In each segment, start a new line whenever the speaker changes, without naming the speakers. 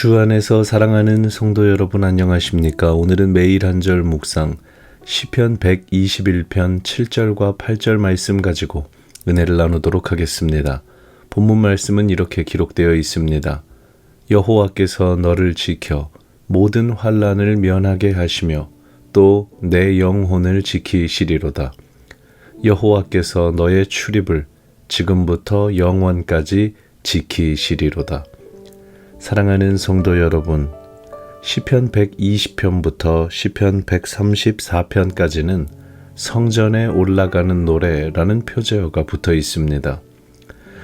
주 안에서 사랑하는 성도 여러분 안녕하십니까? 오늘은 매일 한 절 묵상 시편 121편 7절과 8절 말씀 가지고 은혜를 나누도록 하겠습니다. 본문 말씀은 이렇게 기록되어 있습니다. 여호와께서 너를 지켜 모든 환란을 면하게 하시며 또 내 영혼을 지키시리로다. 여호와께서 너의 출입을 지금부터 영원까지 지키시리로다. 사랑하는 성도 여러분, 시편 120편부터 시편 134편까지는 성전에 올라가는 노래라는 표제어가 붙어 있습니다.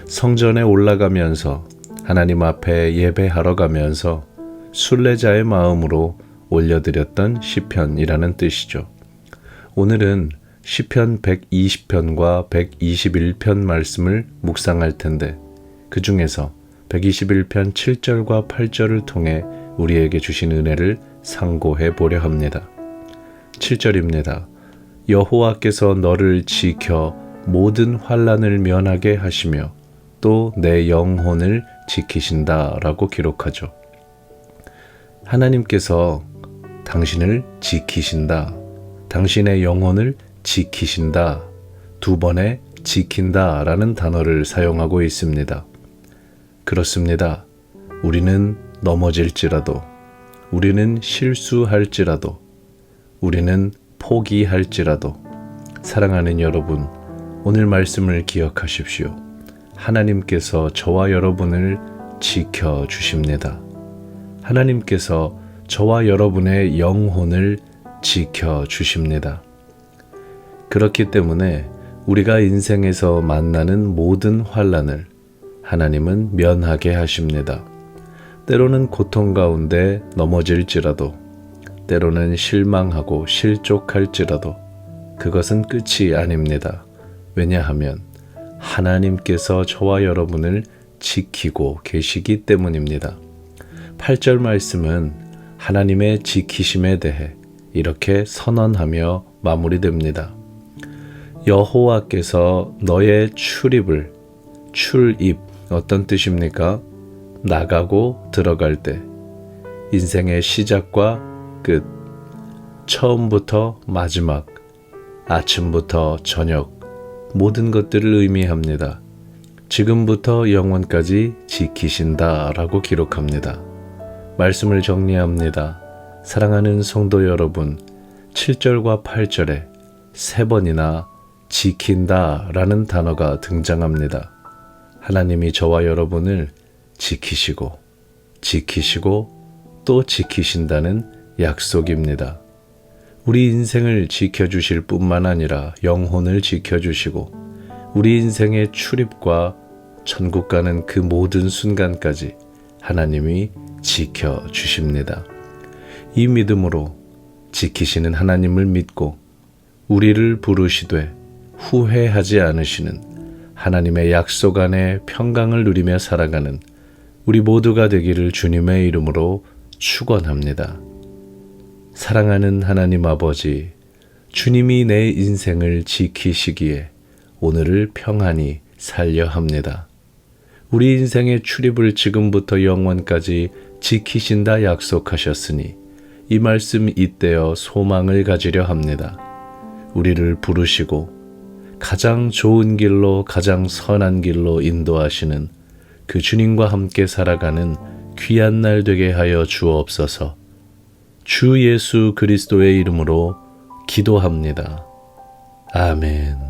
성전에 올라가면서 하나님 앞에 예배하러 가면서 순례자의 마음으로 올려드렸던 시편이라는 뜻이죠. 오늘은 시편 120편과 121편 말씀을 묵상할 텐데 그 중에서 121편 7절과 8절을 통해 우리에게 주신 은혜를 상고해 보려 합니다. 7절입니다. 여호와께서 너를 지켜 모든 환란을 면하게 하시며 또 내 영혼을 지키신다라고 기록하죠. 하나님께서 당신을 지키신다. 당신의 영혼을 지키신다. 두 번의 지킨다라는 단어를 사용하고 있습니다. 그렇습니다. 우리는 넘어질지라도, 우리는 실수할지라도, 우리는 포기할지라도, 사랑하는 여러분, 오늘 말씀을 기억하십시오. 하나님께서 저와 여러분을 지켜 주십니다. 하나님께서 저와 여러분의 영혼을 지켜 주십니다. 그렇기 때문에 우리가 인생에서 만나는 모든 환란을 하나님은 면하게 하십니다. 때로는 고통 가운데 넘어질지라도, 때로는 실망하고 실족할지라도, 그것은 끝이 아닙니다. 왜냐하면 하나님께서 저와 여러분을 지키고 계시기 때문입니다. 8절 말씀은 하나님의 지키심에 대해 이렇게 선언하며 마무리됩니다. 여호와께서 너의 출입을 출입 어떤 뜻입니까? 나가고 들어갈 때 인생의 시작과 끝 처음부터 마지막 아침부터 저녁 모든 것들을 의미합니다. 지금부터 영원까지 지키신다 라고 기록합니다. 말씀을 정리합니다. 사랑하는 성도 여러분, 7절과 8절에 세 번이나 지킨다 라는 단어가 등장합니다. 하나님이 저와 여러분을 지키시고, 지키시고, 또 지키신다는 약속입니다. 우리 인생을 지켜주실 뿐만 아니라 영혼을 지켜주시고, 우리 인생의 출입과 천국 가는 그 모든 순간까지 하나님이 지켜주십니다. 이 믿음으로 지키시는 하나님을 믿고 우리를 부르시되 후회하지 않으시는 하나님의 약속 안에 평강을 누리며 살아가는 우리 모두가 되기를 주님의 이름으로 축원합니다. 사랑하는 하나님 아버지, 주님이 내 인생을 지키시기에 오늘을 평안히 살려 합니다. 우리 인생의 출입을 지금부터 영원까지 지키신다 약속하셨으니 이 말씀 잇대어 소망을 가지려 합니다. 우리를 부르시고 가장 좋은 길로 가장 선한 길로 인도하시는 그 주님과 함께 살아가는 귀한 날 되게 하여 주옵소서. 주 예수 그리스도의 이름으로 기도합니다. 아멘.